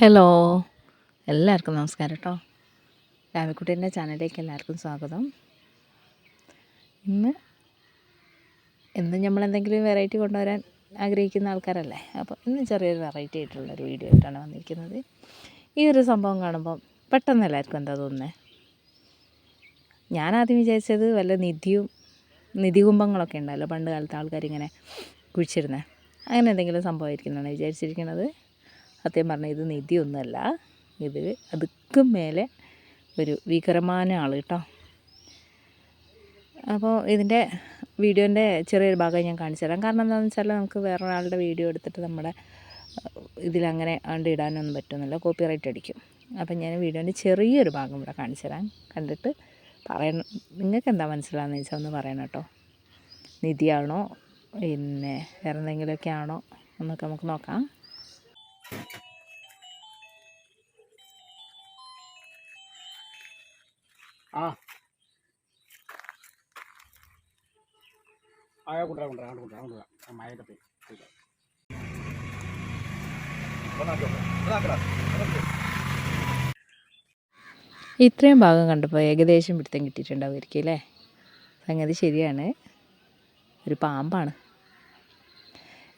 Hello എല്ലാവർക്കും നമസ്കാരം കേട്ടോ രാവിക്കുട്ടീന്റെ ചാനലിലേക്ക് എല്ലാവർക്കും സ്വാഗതം. ഇന്ന് ഇന്ന് നമ്മൾ എന്തെങ്കിലും വെറൈറ്റി കൊണ്ടുവരാൻ ആഗ്രഹിക്കുന്ന ആൾക്കാരല്ലേ? അപ്പോൾ ഇന്ന് ചെറിയൊരു വെറൈറ്റി ആയിട്ടുള്ളൊരു വീഡിയോ ആയിട്ടാണ് വന്നിരിക്കുന്നത്. ഈ ഒരു സംഭവം കാണുമ്പം പെട്ടെന്ന് എല്ലാവർക്കും എന്താ തോന്നുന്നത് ഞാൻ ആദ്യം വിചാരിച്ചത് വല്ല നിധിയും നിധികുംഭങ്ങളൊക്കെ ഉണ്ടല്ലോ പണ്ട് കാലത്ത് ആൾക്കാരിങ്ങനെ കുഴിച്ചിരുന്നത് അങ്ങനെ എന്തെങ്കിലും സംഭവമായിരിക്കുന്നതാണ് വിചാരിച്ചിരിക്കുന്നത് സത്യം പറഞ്ഞാൽ ഇത് നിധിയൊന്നുമല്ല. ഇത് അതുക്കും മേലെ ഒരു വികരമായ ആൾ കേട്ടോ. അപ്പോൾ ഇതിന്റെ വീഡിയോന്റെ ചെറിയൊരു ഭാഗം ഞാൻ കാണിച്ചു തരാം. കാരണം എന്താണെന്ന് വെച്ചാൽ നമുക്ക് വേറൊരാളുടെ വീഡിയോ എടുത്തിട്ട് നമ്മുടെ ഇതിലങ്ങനെ ആണ്ട് ഇടാനൊന്നും പറ്റുന്നില്ല. കോപ്പി റൈറ്റ് അടിക്കും. അപ്പം ഞാൻ വീഡിയോന്റെ ചെറിയൊരു ഭാഗം ഇവിടെ കാണിച്ചു തരാം. കണ്ടിട്ട് പറയണം. നിങ്ങൾക്ക് എന്താ മനസ്സിലാകുന്ന വെച്ചാൽ ഒന്ന് പറയണം കേട്ടോ. നിധിയാണോ? പിന്നെ വേറെ എന്തെങ്കിലുമൊക്കെ ആണോ എന്നൊക്കെ നമുക്ക് നോക്കാം. ആ. ആ കൊണ്ടുവരാം കൊണ്ടുവരാം അവിടെ കൊണ്ടുവരാം കൊണ്ടുവരാം. മഴയൊക്കെ പെയ്യും ഇത്രയും ഭാഗം കണ്ടപ്പോൾ ഏകദേശം പിടുത്തം കിട്ടിയിട്ടുണ്ടാവുമായിരിക്കും അല്ലേ? സംഗതി ശരിയാണ്. ഒരു പാമ്പാണ്.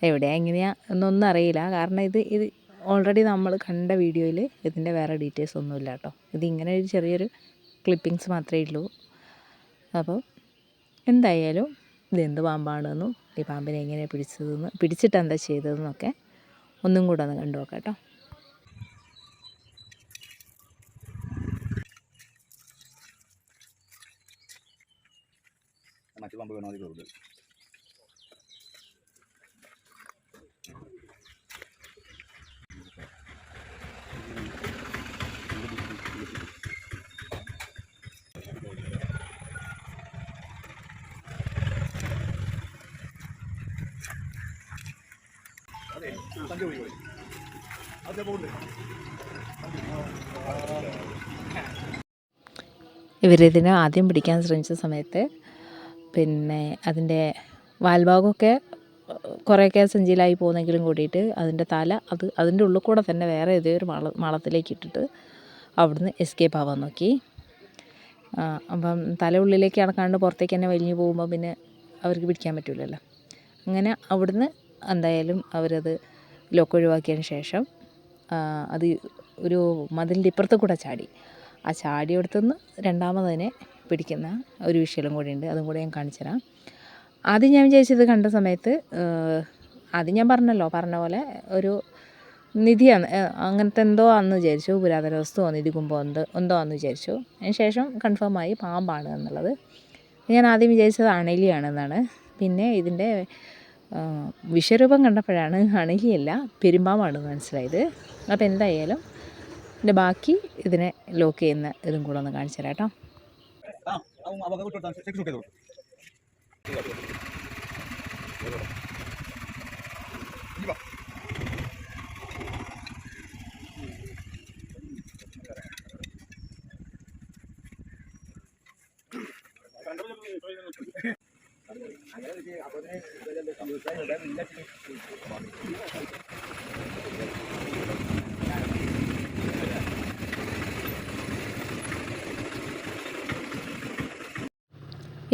എവിടെയാ എങ്ങനെയാ എന്നൊന്നും അറിയില്ല. കാരണം ഇത് ഇത് ഓൾറെഡി നമ്മൾ കണ്ട വീഡിയോയിൽ ഇതിന്റെ വേറെ ഡീറ്റെയിൽസ് ഒന്നുമില്ല കേട്ടോ. ഇതിങ്ങനെ ഒരു ചെറിയൊരു ക്ലിപ്പിങ്സ് മാത്രമേ ഉള്ളൂ. അപ്പോൾ എന്തായാലും ഇതെന്ത് പാമ്പാണെന്നും ഈ പാമ്പിനെ എങ്ങനെ പിടിച്ചതെന്ന് പിടിച്ചിട്ട് എന്താ ചെയ്തതെന്നൊക്കെ ഒന്നും കൂടെ ഒന്ന് കണ്ടു നോക്കാം കേട്ടോ. മറ്റു പാമ്പ് വേണോ അത് ആദ്യം പിടിക്കാൻ ശ്രമിച്ച സമയത്ത് പിന്നെ അതിന്റെ വാൽഭാഗമൊക്കെ കുറേയൊക്കെ സഞ്ചിയിലായി പോകുന്നെങ്കിലും കൂടിയിട്ട് അതിന്റെ തല അത് അതിന്റെ ഉള്ളിൽ കൂടെ തന്നെ വേറെ ഏതോ ഒരു മാള മാളത്തിലേക്ക് ഇട്ടിട്ട് അവിടുന്ന് എസ്കേപ്പ് ആവാൻ നോക്കി. അപ്പം തല ഉള്ളിലേക്ക് അടക്കാണ്ട് പുറത്തേക്ക് തന്നെ വലിഞ്ഞു പോകുമ്പോൾ പിന്നെ അവർക്ക് പിടിക്കാൻ പറ്റില്ലല്ലോ അങ്ങനെ അവിടുന്ന് എന്തായാലും അവരത് ലോക്ക് ഒഴിവാക്കിയതിന് ശേഷം അത് ഒരു മതിലിന്റെ ഇപ്പുറത്ത് കൂടെ ചാടി. ആ ചാടിയെടുത്തുനിന്ന് രണ്ടാമതിനെ പിടിക്കുന്ന ഒരു വിഷയം കൂടി ഉണ്ട്. അതും കൂടെ ഞാൻ കാണിച്ചു തരാം. ആദ്യം ഞാൻ വിചാരിച്ചത് കണ്ട സമയത്ത് ആദ്യം ഞാൻ പറഞ്ഞല്ലോ പറഞ്ഞ പോലെ ഒരു നിധിയാണ്. അങ്ങനത്തെ എന്തോ ആണെന്ന് വിചാരിച്ചു. പുരാതന വസ്തുവോ നിധി കുമ്പോ എന്തോ എന്തോ ആണെന്ന് വിചാരിച്ചു. അതിന് ശേഷം കൺഫേമായി പാമ്പാണ് എന്നുള്ളത്. ഞാൻ ആദ്യം വിചാരിച്ചത് അണലിയാണെന്നാണ്. പിന്നെ ഇതിന്റെ വിശ്വരൂപം കണ്ടപ്പോഴാണ് അണലിയല്ല പെരുമ്പാമ്പാണ് മനസ്സിലായത്. അപ്പോൾ എന്തായാലും ഇതിന്റെ ബാക്കി ഇതിനെ ലോക്ക് ചെയ്യുന്ന ഇതും കൂടെ ഒന്ന് കാണിച്ചു തരാം കേട്ടോ. Thank അവൻ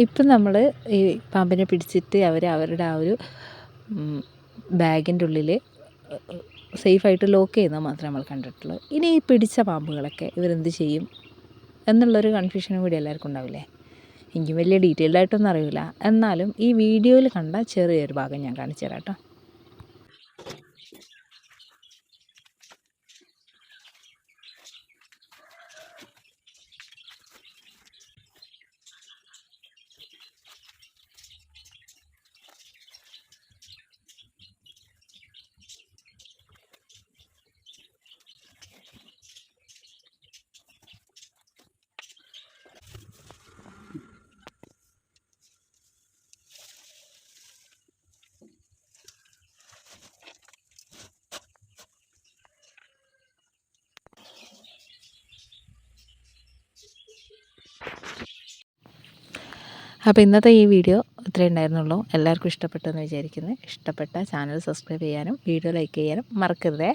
ഇപ്പം നമ്മൾ ഈ പാമ്പിനെ പിടിച്ചിട്ട് അവർ അവരുടെ ആ ഒരു ബാഗിന്റെ ഉള്ളിൽ സേഫായിട്ട് ലോക്ക് ചെയ്യുന്നത് മാത്രമേ നമ്മൾ കണ്ടിട്ടുള്ളൂ. ഇനി ഈ പിടിച്ച പാമ്പുകളൊക്കെ ഇവരെന്ത് ചെയ്യും? എന്നുള്ളൊരു കൺഫ്യൂഷനും കൂടി എല്ലാവർക്കും ഉണ്ടാവില്ലേ? എനിക്ക് വലിയ ഡീറ്റെയിൽഡായിട്ടൊന്നും അറിയില്ല. എന്നാലും ഈ വീഡിയോയിൽ കണ്ട ചെറിയൊരു ഭാഗം ഞാൻ കാണിച്ചു തരാം കേട്ടോ. അപ്പോൾ ഇന്നത്തെ ഈ വീഡിയോ ഇത്രയേ ഉണ്ടായിരുന്നുള്ളൂ. എല്ലാവർക്കും ഇഷ്ടപ്പെട്ടെന്ന് വിചാരിക്കുന്നു. ഇഷ്ടപ്പെട്ട ചാനൽ സബ്സ്ക്രൈബ് ചെയ്യാനും വീഡിയോ ലൈക്ക് ചെയ്യാനും മറക്കരുതേ.